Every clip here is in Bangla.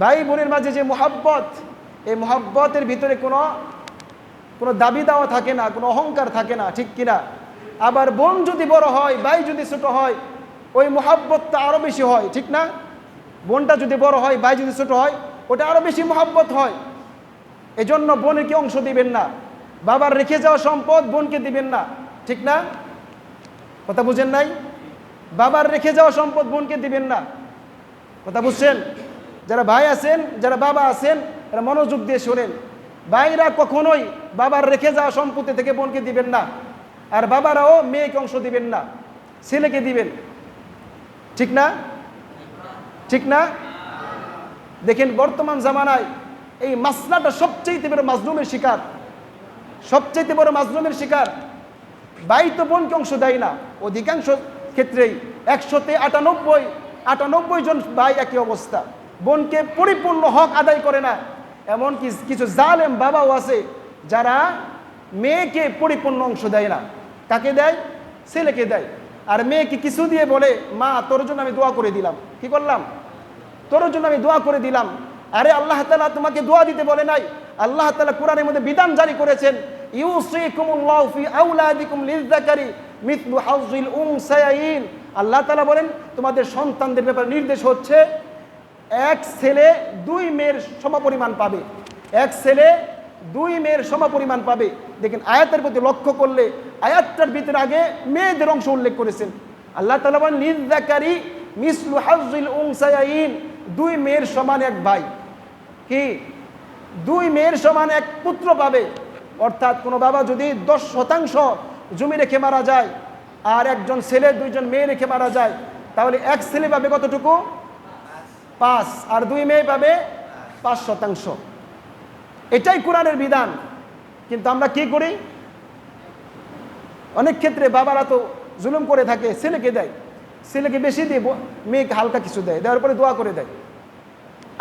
ভাই বোনের মাঝে যে মোহাব্বত, এই মোহাব্বতের ভিতরে কোনো কোনো দাবি দাওয়া থাকে না, কোনো অহংকার থাকে না, ঠিক কিনা? আবার বোন যদি বড় হয়, ভাই যদি ছোট হয়, ওই মোহাব্বতটা আরও বেশি হয়, ঠিক না? বোনটা যদি বড় হয়, ভাই যদি ছোট হয়, ওটা আরও বেশি মোহাব্বত হয়। এজন্য বোনকে অংশ দিবেন না। বাবার রেখে যাওয়া সম্পদ বোনকে দিবেন না, ঠিক না? কথা বুঝেন নাই? বাবার রেখে যাওয়া সম্পদ বোনকে দিবেন না। কথা বুঝছেন? যারা ভাই আছেন, যারা বাবা আছেন, এরা মনোযোগ দিয়ে শোনেন। ভাইরা কখনোই বাবার রেখে যাওয়া সম্পত্তি থেকে বোনকে দিবেন না। আর বাবারাও মেয়েকে অংশ দিবেন না। ছেলেকে দিবেন। ঠিক না? ঠিক না? দেখেন, বর্তমান জামানায় এই মাসলাটা সবচেয়ে বড় মাজলুমের শিকার। সবচেয়ে বড় মাজলুমের শিকার। ভাই তো বোনকে অংশ দেয় না। অধিকাংশ ক্ষেত্রেই একশোতে আটানব্বই আটানব্বই জন ভাই একই অবস্থা। বোনকে পরিপূর্ণ হক আদায় করে না। এমন কিছু জালেম বাবাও আছে যারা মেয়েকে পরিপূর্ণ অংশ দেয় না। কাকে দেয়? ছেলেকে দেয়। আর মেয়েকে কিছু দিয়ে বলে, মা, তোর জন্য আমি দোয়া করে দিলাম। কি করলাম? তোর জন্য আমি দোয়া করে দিলাম। আরে আল্লাহ তালা তোমাকে দোয়া দিতে বলে নাই। আল্লাহ তালা কোরআনের মধ্যে বিধান জারি করেছেন আল্লাহ তালা বলেন, তোমাদের সন্তানদের ব্যাপারে নির্দেশ হচ্ছে এক ছেলে দুই মেয়ের সমপরিমাণ পাবে। এক ছেলে দুই মেয়ের সমপরিমাণ পাবে। দেখেন, আয়াতের প্রতি লক্ষ্য করলে, আয়াতটার ভিতরে আগে মেয়েদের অংশ উল্লেখ করেছেন। আল্লাহ তালা লিযযাকারি মিসলু হাযিল উনসায়াইন দুই মেয়ের সমান এক ভাই। কি? দুই মেয়ের সমান এক পুত্র পাবে। অর্থাৎ কোনো বাবা যদি দশ শতাংশ জমি রেখে মারা যায়, আর একজন ছেলে দুইজন মেয়ে রেখে মারা যায়, তাহলে এক ছেলে পাবে কতটুকু? পাঁচ আর দুই মেয়ে পাবে পাঁচ শতাংশ। এটাই কোরআনের বিধান। কিন্তু আমরা কি করি? অনেক ক্ষেত্রে বাবারা তো জুলুম করে থাকে, ছেলেকে দেয়। ছেলেকে বেশি দিয়ে মেয়েকে হালকা কিছু দেয়, দেওয়ার পরে দোয়া করে দেয়।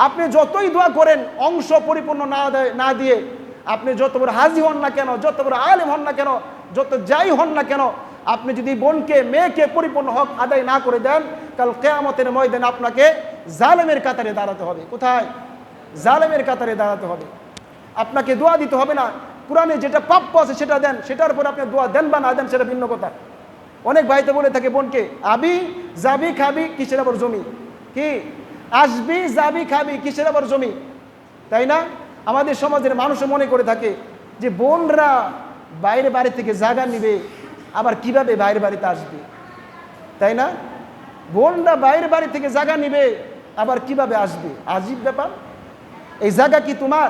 আপনি যতই দোয়া করেন, অংশ পরিপূর্ণ না দেয় না দিয়ে আপনি যত বড় হাজি হন না কেন, যত বড় আলেম হন না কেন, যত যাই হন না কেন, আপনি যদি বোনকে, মেয়েকে পরিপূর্ণ হক আদায় না করে দেন, কাল কেয়ামতের ময়দানে আপনাকে জালেমের কাতারে দাঁড়াতে হবে। কোথায়? জালেমের কাতারে দাঁড়াতে হবে। আপনাকে দোয়া দিতে হবে না। কোরআনে যেটা প্রাপ্য আছে সেটা দেন। সেটার উপর আপনি দোয়া দেন বা না দেন সেটা ভিন্ন কথা। অনেক ভাইতে বলে থাকে বোনকে, আবি যাবি খাবি কিসের আবার জমি? কি? আসবি যাবি খাবি কিসের আবার জমি? তাই না? আমাদের সমাজের মানুষও মনে করে থাকে যে বোনরা বাইরে বাড়ি থেকে জায়গা নিবে, আবার কীভাবে বাইরে বাড়িতে আসবে? তাই না? বোনরা বাইরে বাড়ি থেকে জায়গা নিবে। আবার কীভাবে আসবে? আজীব ব্যাপার। এই জায়গা কি তোমার?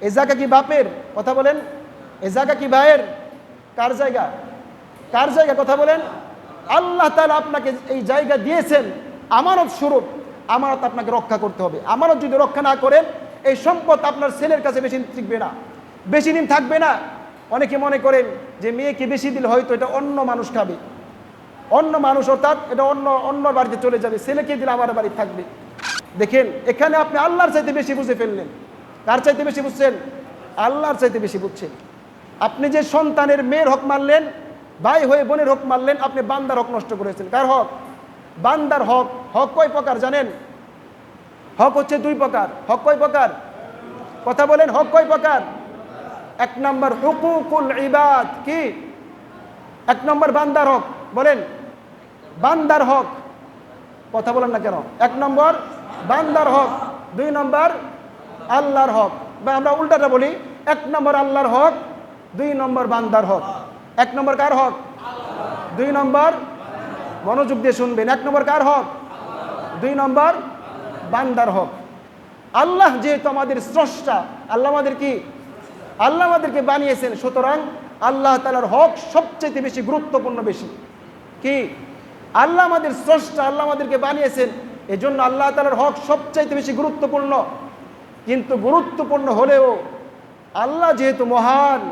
এই জায়গা কি বাপের? কথা বলেন। এই জায়গা কি ভাইয়ের? কার জায়গা? কার জায়গা? কথা বলেন। আল্লাহ তাআলা আপনাকে এই জায়গা দিয়েছেন আমানত স্বরূপ। আমানত আপনাকে রক্ষা করতে হবে। আমানত যদি রক্ষা না করেন, এই সম্পদ আপনার ছেলের কাছে বেশি টিকবে না। বেশি দিন থাকবে না। অনেকে মনে করেন যে মেয়েকে বেশি দিলে হয়তো এটা অন্য মানুষ খাবে। অন্য মানুষ অর্থাৎ এটা অন্য অন্য বাড়িতে চলে যাবে। ছেলেকে দিলে আমার বাড়ি থাকবে। দেখেন, এখানে আপনি আল্লাহর চাইতে বেশি বুঝে ফেললেন। কার চাইতে বেশি বুঝছেন? আল্লাহর চাইতে বেশি বুঝছেন। আপনি যে সন্তানের মেয়ের হক মারলেন ভাই হয়ে বোনের হক মারলেন আপনি বান্দার হক নষ্ট করেছেন। কার হক? বান্দার হক। হক কয় প্রকার জানেন? হক হচ্ছে দুই প্রকার। হক কয় প্রকার? কথা বলেন, হক কয় প্রকার? এক নম্বর, হুকুকুল ইবাদ। কি? এক নম্বর, বান্দার হক। বলেন, বান্দার হক। কথা বলেন না কেন? এক নম্বর বান্দার হক, দুই নম্বর আল্লাহর হক। বা আমরা উল্টাটা বলি, এক নম্বর আল্লাহর হক, দুই নম্বর বান্দার হক। এক নম্বর কার হক? দুই নম্বর মনোযোগ দিয়ে শুনবেন, এক নম্বর কার হক? দুই নম্বর বান্দার হক। আল্লাহ যেহেতু আমাদের স্রষ্টা, আল্লাহ আমাদের কি? আল্লাহ আমাদেরকে বানিয়েছেন, সুতরাং আল্লাহ তালার হক সবচেয়ে বেশি গুরুত্বপূর্ণ বেশি। কি? আল্লাহ আমাদের স্রষ্টা, আল্লাহ আমাদেরকে বানিয়েছেন এজন্য আল্লাহ তালার হক সবচাইতে বেশি গুরুত্বপূর্ণ। কিন্তু গুরুত্বপূর্ণ হলেও আল্লাহ যেহেতু মহান,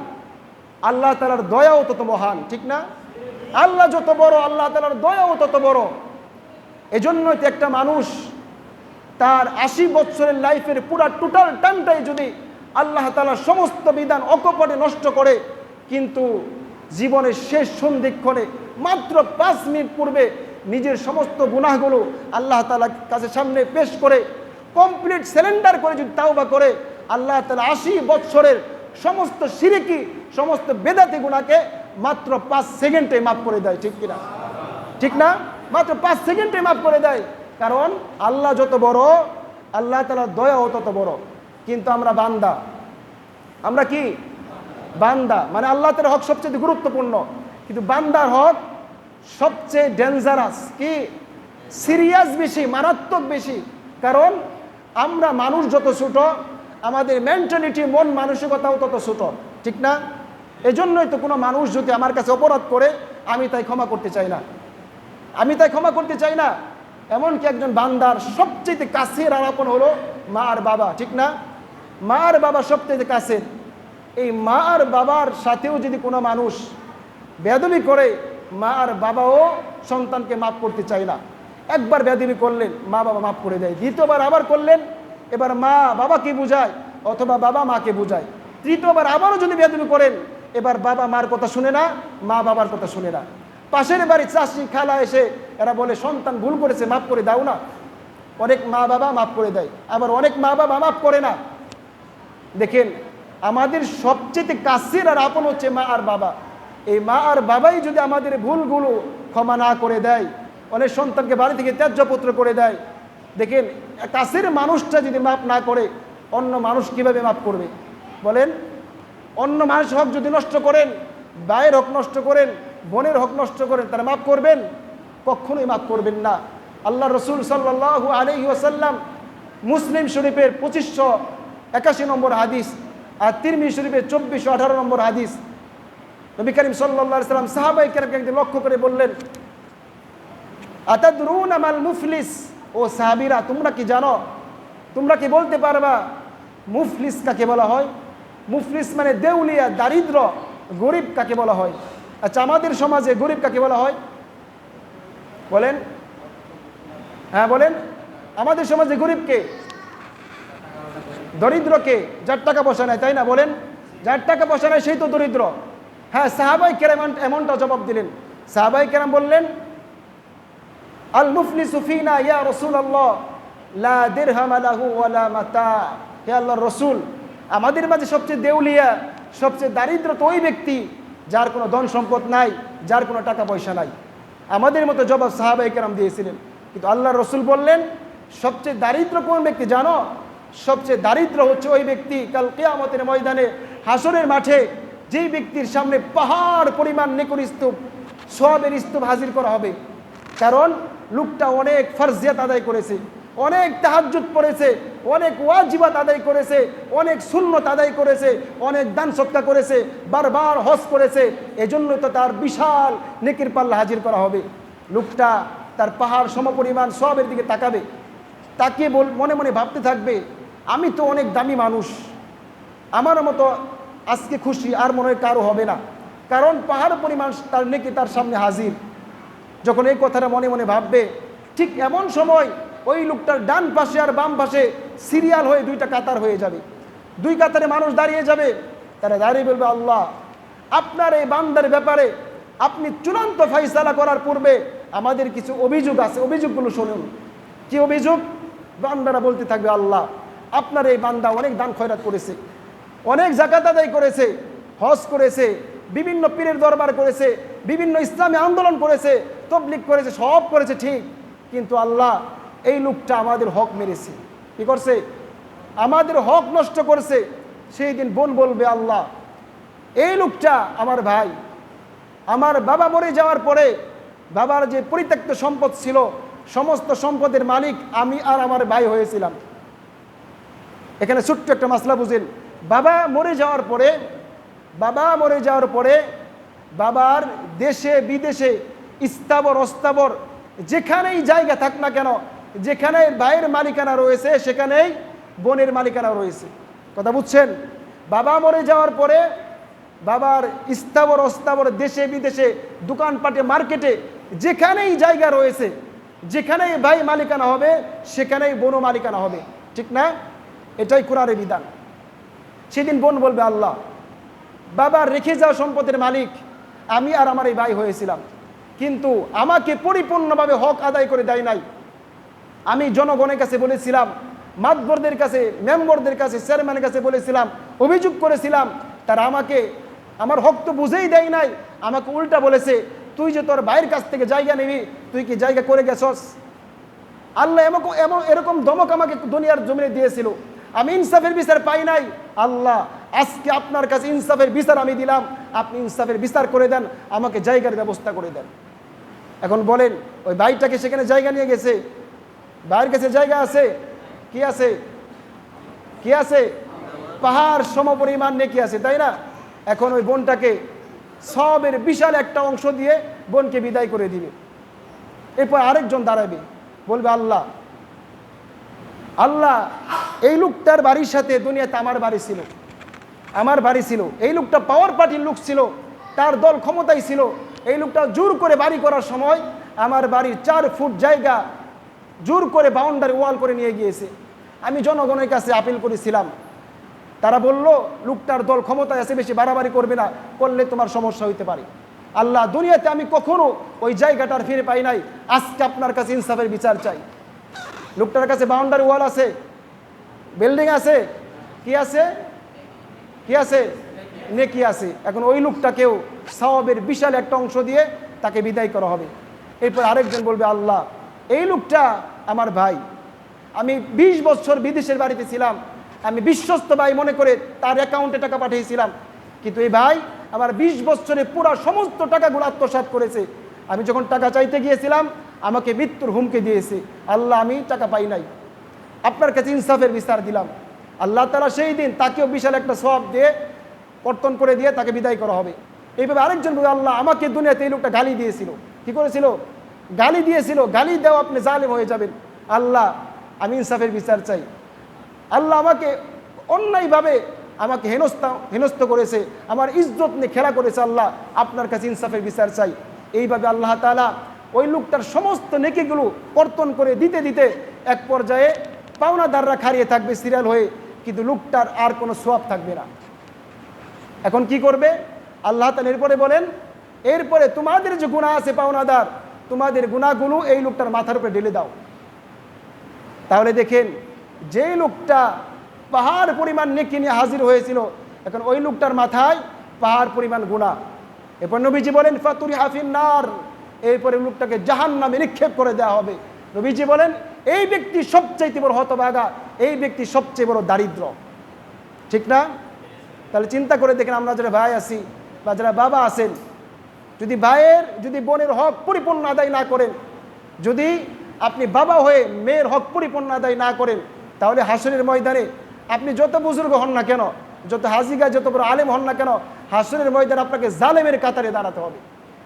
আল্লাহ তালার দয়াও তত মহান, ঠিক না? আল্লাহ যত বড়, আল্লাহ তালার দয়াও তত বড়। এজন্যই তো একটা মানুষ তার আশি বছরের লাইফের পুরা টোটাল টাইমটাই যদি আল্লাহ তালার সমস্ত বিধান অকপটে নষ্ট করে, কিন্তু জীবনের শেষ সন্ধিক্ষণে মাত্র পাঁচ মিনিট পূর্বে নিজের সমস্ত গুনাহগুলো আল্লাহ তালার কাছে সামনে পেশ করে কমপ্লিট সিলিন্ডার করে যদি তাওবা করে, আল্লাহ তালা আশি বৎসরের সমস্ত সিরিকি, সমস্ত বেদাতি গুণাকে মাত্র পাঁচ সেকেন্ডে মাফ করে দেয়, ঠিক কিনা? ঠিক না? মাত্র পাঁচ সেকেন্ডে মাফ করে দেয়। কারণ আল্লাহ যত বড়, আল্লাহ তালার দয়াও তত বড়। কিন্তু আমরা বান্দা। আমরা কি? বান্দা। মানে আল্লাহ তালার হক সবচেয়ে গুরুত্বপূর্ণ। কিন্তু বান্দার হক সবচেয়ে ডেঞ্জারাস কি? সিরিয়াস বেশি, মারাত্মক বেশি। কারণ আমরা মানুষ যত ছোট, আমাদের মেন্টালিটি মন মানসিকতাও তত ছোট, ঠিক না? এজন্যই তো কোনো মানুষ যদি আমার কাছে অপরাধ করে, আমি তাই ক্ষমা করতে চাই না। আমি তাই ক্ষমা করতে চাই না। এমনকি একজন বান্দার সবচেয়ে কাছের আরাপন হলো মা আর বাবা, ঠিক না? মা আর বাবা সবচেয়ে কাছের। এই মা আর বাবার সাথেও যদি কোনো মানুষ বেদবি করে মা আর বাবাও সন্তানকে মাফ করতে চায় না। একবার বেদবি করলেন, মা বাবা মাফ করে দেয়। দ্বিতীয়বার আবার করলেন, এবার মা বাবাকে বুঝায় অথবা বাবা মাকে বুঝায়। তৃতীয়বার আবারও যদি বেদবি করেন, এবার বাবা মার কথা শুনে না, মা বাবার কথা শুনে না। পাশের বাড়ি চাষি খালা এসে, এরা বলে, সন্তান ভুল করেছে, মাফ করে দাও না। অনেক মা বাবা মাফ করে দেয়, আবার অনেক মা বাবা মাফ করে না। দেখেন, আমাদের সবচেয়ে কাছের আর আপন হচ্ছে মা আর বাবা। এই মা আর বাবাই যদি আমাদের ভুলগুলো ক্ষমা না করে দেয়, অনেক সন্তানকে বাড়ি থেকে ত্যায্যপত্র করে দেয়, দেখেন কাছের মানুষটা যদি মাফ না করে, অন্য মানুষ কীভাবে মাফ করবে? বলেন, অন্য মানুষ হক যদি নষ্ট করেন বায়ের হক নষ্ট করেন, বোনের হক নষ্ট করেন, তারা মাফ করবেন? কখনোই মাফ করবেন না। আল্লাহ রসুল সাল্লাহ আলহি ওসাল্লাম মুসলিম শরীফের পঁচিশশো একাশি নম্বর হাদিস আর তিরমি শরীফের চব্বিশশো আঠারো নম্বর হাদিস নবী করিম সাল্লা সাল্লাম সাহাবাই কেরামকে একদিন লক্ষ্য করে বললেন, আতাদরুন আমাল মুফলিস? ও সাহাবিরা, তোমরা কি জানো? তোমরা কি বলতে পারবা, মুফলিস কাকে বলা হয়? মুফলিস মানে দেউলিয়া, দারিদ্র, গরিব কাকে বলা হয়? আচ্ছা আমাদের সমাজে গরিব কাকে বলা হয়? বলেন। হ্যাঁ বলেন। আমাদের সমাজে গরিবকে দরিদ্রকে যার টাকা পয়সা নেয় তাই না? বলেন। যার টাকা পয়সা নেয় সেই তো দরিদ্র। হ্যাঁ সাহাবাই কেরাম এমনটা জবাব দিলেন। সাহাবাই কেরাম বললেন আল মুফলি সুফিনা ইয়া রসুল আল্লাহ লা দিরহাম আলাহু ওয়ালা মাতা। হে আল্লাহর রসুল, আমাদের মাঝে সবচেয়ে দেউলিয়া, সবচেয়ে দারিদ্র তো ওই ব্যক্তি যার কোনো ধন সম্পদ নাই, যার কোনো টাকা পয়সা নাই। আমাদের মতো জবাব সাহাবাই কেরাম দিয়েছিলেন। কিন্তু আল্লাহর রসুল বললেন, সবচেয়ে দারিদ্র কোন ব্যক্তি জানো? সবচেয়ে দারিদ্র হচ্ছে ওই ব্যক্তি কাল কেয়ামতের ময়দানে হাসরের মাঠে যেই ব্যক্তির সামনে পাহাড় পরিমাণ নেকুর স্তূপ, সোয়াবের স্তূপ হাজির করা হবে, কারণ লোকটা অনেক ফরজিয়াত আদায় করেছে, অনেক তাহাজুত পড়েছে, অনেক ওয়াজিবাত আদায় করেছে, অনেক সুন্নত আদায় করেছে, অনেক দান সৎকা করেছে, বারবার হজ করেছে, এজন্য তো তার বিশাল নেকির পাল্লা হাজির করা হবে। লোকটা তার পাহাড় সমপরিমাণ সবের দিকে তাকাবে, তাকিয়ে বল মনে মনে ভাবতে থাকবে, আমি তো অনেক দামি মানুষ, আমার মতো আজকে খুশি আর মনে হয় কারও হবে না। কারণ পাহাড় পরিমাণ তার নেকি তার সামনে হাজির। যখন এই কথাটা মনে মনে ভাববে, ঠিক এমন সময় ওই লোকটার ডান পাশে আর বাম পাশে সিরিয়াল হয়ে দুইটা কাতার হয়ে যাবে। দুই কাতারে মানুষ দাঁড়িয়ে যাবে। তারা দাঁড়িয়ে বলবে, আল্লাহ, আপনার এই বান্দার ব্যাপারে আপনি চূড়ান্ত ফাইসালা করার পূর্বে আমাদের কিছু অভিযোগ আছে। অভিযোগগুলো শুনুন। কি অভিযোগ? বান্দারা বলতে থাকবে, আল্লাহ, আপনার এই বান্দা অনেক দান খয়রাত করেছে। অনেক জাকাত আদায় করেছে, হজ করেছে, বিভিন্ন পীরের দরবার করেছে, বিভিন্ন ইসলামী আন্দোলন করেছে তবলিক করেছে, সব করেছে ঠিক। কিন্তু আল্লাহ এই লোকটা আমাদের হক মেরেছে। কি করছে? আমাদের হক নষ্ট করছে। সেই দিন বোন বলবে, আল্লাহ, এই লোকটা আমার ভাই। আমার বাবা মরে যাওয়ার পরে বাবার যে পরিত্যক্ত সম্পদ ছিল, সমস্ত সম্পদের মালিক আমি আর আমার ভাই হয়েছিলাম। এখানে ছোট্ট একটা মাসলা বুঝেন। বাবা মরে যাওয়ার পরে, বাবা মরে যাওয়ার পরে বাবার দেশে, বিদেশে স্থাবর অস্থাবর যেখানেই জায়গা থাক না কেন, যেখানে ভাইয়ের মালিকানা রয়েছে, সেখানেই বোনের মালিকানা রয়েছে। কথা বুঝছেন? বাবা মরে যাওয়ার পরে বাবার স্থাবর অস্থাবর দেশে, বিদেশে, দোকানপাটে, মার্কেটে যেখানেই জায়গা রয়েছে, যেখানেই ভাই মালিকানা হবে, সেখানেই বোনও মালিকানা হবে। ঠিক না? এটাই কোরআনের বিধান। সেদিন বোন বলবে, আল্লাহ বাবার রেখে যাওয়া সম্পদের মালিক। আমি আর আমার এই ভাই হয়েছিলাম। কিন্তু আমাকে পরিপূর্ণভাবে হক আদায় করে দেয় নাই। আমি জনগণের কাছে বলেছিলাম, মাতবরদের কাছে, মেম্বরদের কাছে, চেয়ারম্যানের কাছে বলেছিলাম, অভিযোগ করেছিলাম, তারা আমাকে, আমার হক তো বুঝেই দেয় নাই। আমাকে উল্টা বলেছে, তুই যে তোর ভাইয়ের কাছ থেকে জায়গা নিবি, তুই কি জায়গা করে গেছস? আল্লাহ এমন এরকম দমক আমাকে দুনিয়ার জমিনে দিয়েছিল। আমি ইনসাফের বিচার পাই নাই। আল্লাহ, আজকে আপনার কাছে ইনসাফের বিচার আমি দিলাম। আপনি ইনসাফের বিচার করে দেন, আমাকে জায়গার ব্যবস্থা করে দেন। এখন বলেন, ওই ভাইটাকে সেখানে জায়গা নিয়ে গেছে। ভাইয়ের কাছে জায়গা আছে? কি আছে? কি আছে? পাহাড় সমপরিমাণ নেকি আছে, তাই না? এখন ওই বোনটাকে সবের বিশাল একটা অংশ দিয়ে বোনকে বিদায় করে দিবে। এরপর আরেকজন দাঁড়াবে। বলবে, আল্লাহ আল্লাহ এই লোকটার বাড়ির সাথে দুনিয়াতে আমার বাড়ি ছিল। আমার বাড়ি ছিল। এই লোকটা পাওয়ার পার্টির লোক ছিল। তার দল ক্ষমতায় ছিল। এই লোকটা জোর করে বাড়ি করার সময় আমার বাড়ির চার ফুট জায়গা জোর করে বাউন্ডারি ওয়াল করে নিয়ে গিয়েছে। আমি জনগণের কাছে আপিল করেছিলাম। তারা বলল, লোকটার দল ক্ষমতায় আছে, বেশি বাড়াবাড়ি করবে না। করলে তোমার সমস্যা হইতে পারে। আল্লাহ দুনিয়াতে আমি কখনো ওই জায়গাটার ফিরে পাই নাই। আজকে আপনার কাছে ইনসাফের বিচার চাই। লোকটার কাছে বাউন্ডারি ওয়াল আছে। বিল্ডিং আছে? কি আছে? কি আছে? নেকি আছে? এখন ওই লোকটাকেও সওয়াবের বিশাল একটা অংশ দিয়ে তাকে বিদায় করা হবে। এরপর আরেকজন বলবে, আল্লাহ, এই লোকটা আমার ভাই। আমি ২০ বছর বিদেশের বাড়িতে ছিলাম। আমি বিশ্বস্ত ভাই মনে করে তার অ্যাকাউন্টে টাকা পাঠিয়েছিলাম। কিন্তু এই ভাই আমার ২০ বছরে পুরো সমস্ত টাকাগুলো আত্মসাৎ করেছে। আমি যখন টাকা চাইতে গিয়েছিলাম, আমাকে মৃত্যুর হুমকি দিয়েছে। আল্লাহ, আমি টাকা পাই নাই। আপনার কাছে ইনসাফের বিচার দিলাম। আল্লাহ তালা সেই দিন তাকেও বিশাল একটা সব দিয়ে কর্তন করে দিয়ে তাকে বিদায় করা হবে। এইভাবে আরেকজন বলে আল্লাহ, আমাকে দুনিয়াতে এই লোকটা গালি দিয়েছিল। কি করেছিল? গালি দিয়েছিল, গালি দেওয়া আপনি জালেম হয়ে যাবেন। আল্লাহ, আমি ইনসাফের বিচার চাই। আল্লাহ আমাকে অন্যায়ভাবে আমাকে হেনস্থা, হেনস্থ করেছে। আমার ইজ্জত নিয়ে খেলা করেছে আল্লাহ, আপনার কাছে ইনসাফের বিচার চাই। এইভাবে আল্লাহ তালা ওই লোকটার সমস্ত নেকিগুলো কর্তন করে দিতে দিতে এক পর্যায়ে পাওনাদাররা খারিয়ে থাকবে, সিরিয়াল হয়ে, কিন্তু লোকটার আর কোনো সোয়াব থাকবে না। এখন কি করবে? আল্লাহ তালা এরপরে বলেন, এরপরে তোমাদের যে গুণা আছে পাওনাদার, তোমাদের গুণাগুলো এই লোকটার মাথার উপরে ঢেলে দাও। তাহলে দেখেন, যে লোকটা পাহাড় পরিমাণ নেকি নিয়ে হাজির হয়েছিল, এখন ওই লোকটার মাথায় পাহাড় পরিমাণ গুণা এরপর নবীজি বলেন ফাতুরি হাফিন নার। এরপরে লোকটাকে জাহান নামে নিক্ষেপ করে দেওয়া হবে। নবীজি বলেন এই ব্যক্তি সবচাইতে বড় হতবাগা এই ব্যক্তি সবচেয়ে বড় দারিদ্র। ঠিক না? তাহলে চিন্তা করে দেখেন আমরা যারা ভাই আছি বা যারা বাবা আছেন, যদি ভাইয়ের, যদি বোনের হক পরিপূর্ণ আদায় না করেন, যদি আপনি বাবা হয়ে মেয়ের হক পরিপূর্ণ আদায় না করেন, তাহলে হাসনের ময়দানে আপনি যত বুজুর্গ হন না কেন, যত হাজিগা, যত বড় আলেম হন না কেন হাসনের ময়দানে আপনাকে জালেমের কাতারে দাঁড়াতে হবে।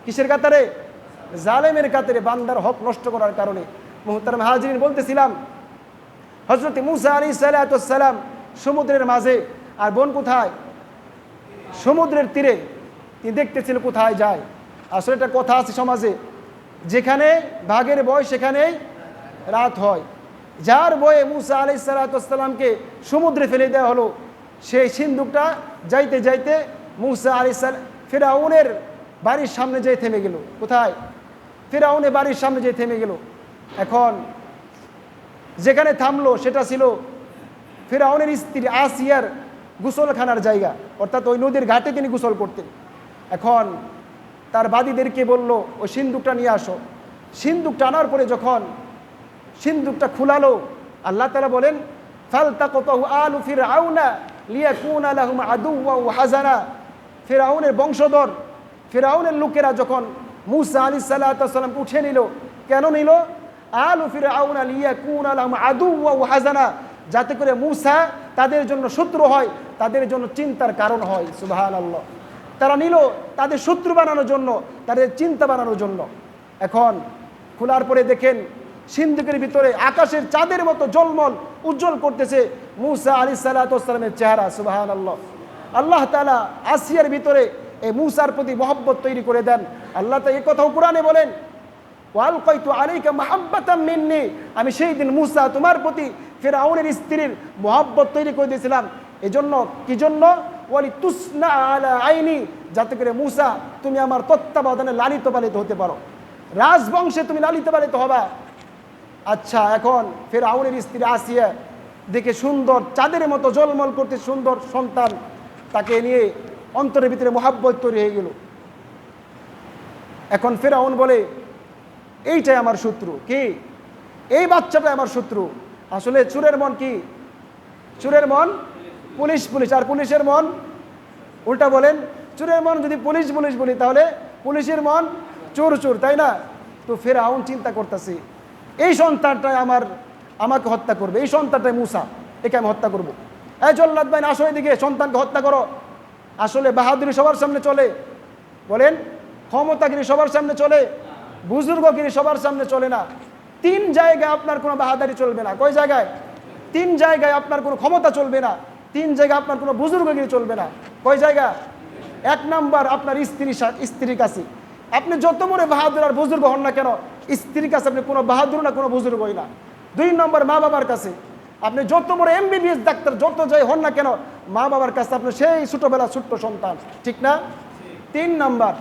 কিসের কাতারে? জালেমের কাতারে বান্দার হক নষ্ট করার কারণে। মোহতারাম হাজরিন বলতেছিলাম হজরত মুসা আলী সালাম সমুদ্রের মাঝে, আর বোন কোথায়? সমুদ্রের তীরে তিনি দেখতেছিল কোথায় যায়। আসলে একটা কথা আছে সমাজে, যেখানে ভাগের বয় সেখানেই রাত হয়। যার বয়ে মুসা আলি সালাতামকে সমুদ্রে ফেলে দেওয়া হলো, সেই সিন্ধুকটা যাইতে যাইতে মুসা আলি সাল ফেরাউনের বাড়ির সামনে যেয়ে থেমে গেল। কোথায়? ফেরাউনের বাড়ির সামনে যেয়ে থেমে গেল। এখন যেখানে থামলো, সেটা ছিল ফেরাউনের স্ত্রী আসিয়ার গোসলখানার জায়গা। অর্থাৎ ওই নদীর ঘাটে তিনি গোসল করতেন। এখন তার বাদীদেরকে বলল ওই সিন্দুকটা নিয়ে আসো। সিন্দুকটা আনার পরে যখন সিন্দুকটা খুলালো, আল্লাহ তালা বলেন ফেরাউনের বংশধর, ফেরাউনের লোকেরা যখন মুসা আলি সাল্লাম উঠে নিল, কেন নিল? আলু ফির আউনা লিয়া কুন আলহম আদু হাজানা যাতে করে মুসা তাদের জন্য শত্রু হয়, তাদের জন্য চিন্তার কারণ হয়। সুবাহ আল্লাহ তারা নিল তাদের শত্রু বানানোর জন্য, তাদের চিন্তা বানানোর জন্য। এখন খোলার পরে দেখেন সিন্ধুকের ভিতরে আকাশের চাঁদের মতো জলমল, উজ্জ্বল করতেছে মুসা আলি সাল্লাতামের চেহারা। সুবাহান আল্লাহ আল্লাহ তালা আসিয়ার ভিতরে এই মুসার প্রতি মহব্বত তৈরি করে দেন। আল্লাহ তা এ কথাও কোরআনে বলেন ওয়াল আলাইকা মাহাব্বাতাম মিন্নি। আমি সেই দিন মুসা, তোমার প্রতি ফেরাউনের স্ত্রীর মহাব্বত তৈরি করে দিয়েছিলাম। এজন্য, কি জন্য? ওয়ালি তুসনা আলা আইনি। যাতে করে মুসা, তুমি আমার তত্ত্বাবধানে লালিত পালিত হতে পারো। রাজবংশে তুমি লালিত পালিত হবা। আচ্ছা এখন ফের আউনের স্ত্রী আসিয়া দেখে সুন্দর, চাঁদের মতো জলমল করতে সুন্দর সন্তান তাকে নিয়ে অন্তরের ভিতরে মহাব্বত তৈরি হয়ে গেল। এখন ফেরাউন বলে এইটাই আমার শত্রু। কি? এই বাচ্চাটা আমার শত্রু। আসলে চুরের মন কি? চুরের মন পুলিশ পুলিশ। আর পুলিশের মন উল্টা বলেন, চুরের মন যদি পুলিশ পুলিশ বলি, তাহলে পুলিশের মন চোর চোর, তাই না? তো ফেরাউন চিন্তা করতেছি, এই সন্তানটাই আমার, আমাকে হত্যা করবে। এই সন্তানটাই মুসা, একে আমি হত্যা করব। এই জল্লাদ ভাই, আসো এদিকে, সন্তানকে হত্যা করো। আসলে বাহাদুরি সবার সামনে চলে। বলেন, ক্ষমতাগিরি সবার সামনে চলে। বুজুর্গগিরি সবার সামনে চলে না। তিন জায়গায় আপনার কোনো বাহাদারি চলবে না। কয় জায়গায়? তিন জায়গায় আপনার কোনো ক্ষমতা চলবে না। তিন জায়গায় আপনার কোনো বুজুর্গগিরি চলবে না। কয় জায়গা? এক নাম্বার আপনার স্ত্রী সা- স্ত্রীর কাছে। আপনি যত বড় বাহাদুর আর বুজুর্গ হন না কেন, স্ত্রীর কাছে আপনি কোনো বাহাদুর না, কোনো বুজুর্গ হই না। দুই নম্বর মা বাবার কাছে। আপনি যত বড় এমবিবিএস ডাক্তার, যত যাই হন না কেন, মা বাবার কাছে আপনি সেই ছোটবেলা ছোট্ট সন্তান। ঠিক না? তিন নাম্বার,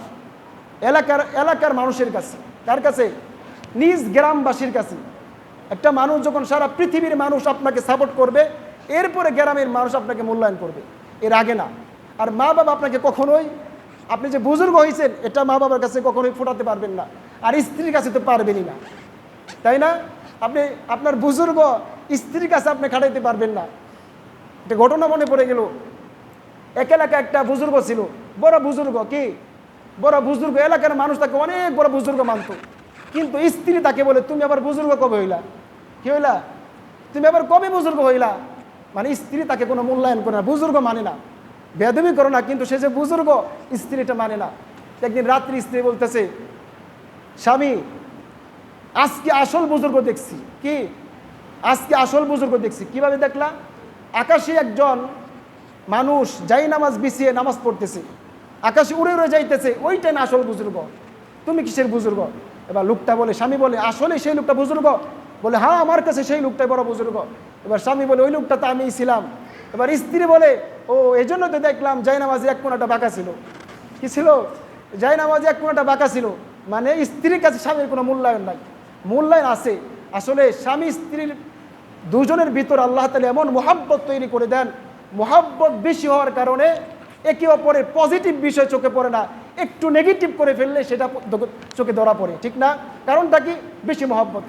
এলাকার এলাকার মানুষের কাছে। কার কাছে, নিজ গ্রামবাসীর কাছে। একটা মানুষ যখন সারা পৃথিবীর মানুষ আপনাকে সাপোর্ট করবে, এরপরে গ্রামের মানুষ আপনাকে মূল্যায়ন করবে। এর আগে না। আর মা বাবা আপনাকে কখনোই, আপনি যে বুজুর্গ হয়েছেন, এটা মা বাবার কাছে কখনোই ফোটাতে পারবেন না। আর স্ত্রীর কাছে তো পারবেনই না। তাই না? আপনি, আপনার বুজুর্গ স্ত্রীর কাছে আপনি খাটাইতে পারবেন না। একটা ঘটনা মনে পড়ে গেল। এক এলাকায় একটা বুজুর্গ ছিল। বড় বুজুর্গ, কি? বড় বুজুর্গ, এলাকার মানুষ তাকে অনেক বড় বুজুর্গ মানত। কিন্তু স্ত্রী তাকে বলে, তুমি আবার বুজুর্গ কবে হইলা? কি হইলা? তুমি আবার কবে বুজুর্গ হইলা? মানে স্ত্রী তাকে কোনো মূল্যায়ন করে না, বুজুর্গ মানে না। বেদবি করো না, কিন্তু সে যে বুজুর্গ, স্ত্রীটা মানে না। একদিন রাত্রি স্ত্রী বলতেছে, স্বামী, আজকে আসল বুজুর্গ দেখছি। কি? আজকে আসল বুজুর্গ দেখছি। কীভাবে দেখলা? আকাশে একজন মানুষ যাই নামাজ বিছিয়ে নামাজ পড়তেছে। আকাশে উড়ে উড়ে যাইতেছে ওইটাই না আসল বুজুর্গ। তুমি কিসের বুজুর্গ? এবার লোকটা বলে, স্বামী বলে আসলে সেই লোকটা বুজুর্গ। বলে হ্যাঁ আমার কাছে সেই লোকটাই বড় বুজুর্গ। এবার স্বামী বলে, ওই লোকটা তো আমিই ছিলাম। এবার স্ত্রী বলে, ও এই জন্য তো দেখলাম যাই নামাজে এক কোনাটা বাঁকা ছিল। কি ছিল? যাই নামাজে এক কোনাটা বাঁকা ছিল। মানে স্ত্রীর কাছে স্বামীর কোনো মূল্যায়ন নাই। মূল্যায়ন আছে। আসলে স্বামী স্ত্রীর দুজনের ভিতর আল্লাহ তালা এমন মোহাব্বত তৈরি করে দেন। মোহাব্বত বেশি হওয়ার কারণে একে অপরের পজিটিভ বিষয় চোখে পড়ে না, একটু নেগেটিভ করে ফেললে সেটা চোখে ধরা পড়ে, ঠিক না? কারণটা কি? বেশি মহব্বত।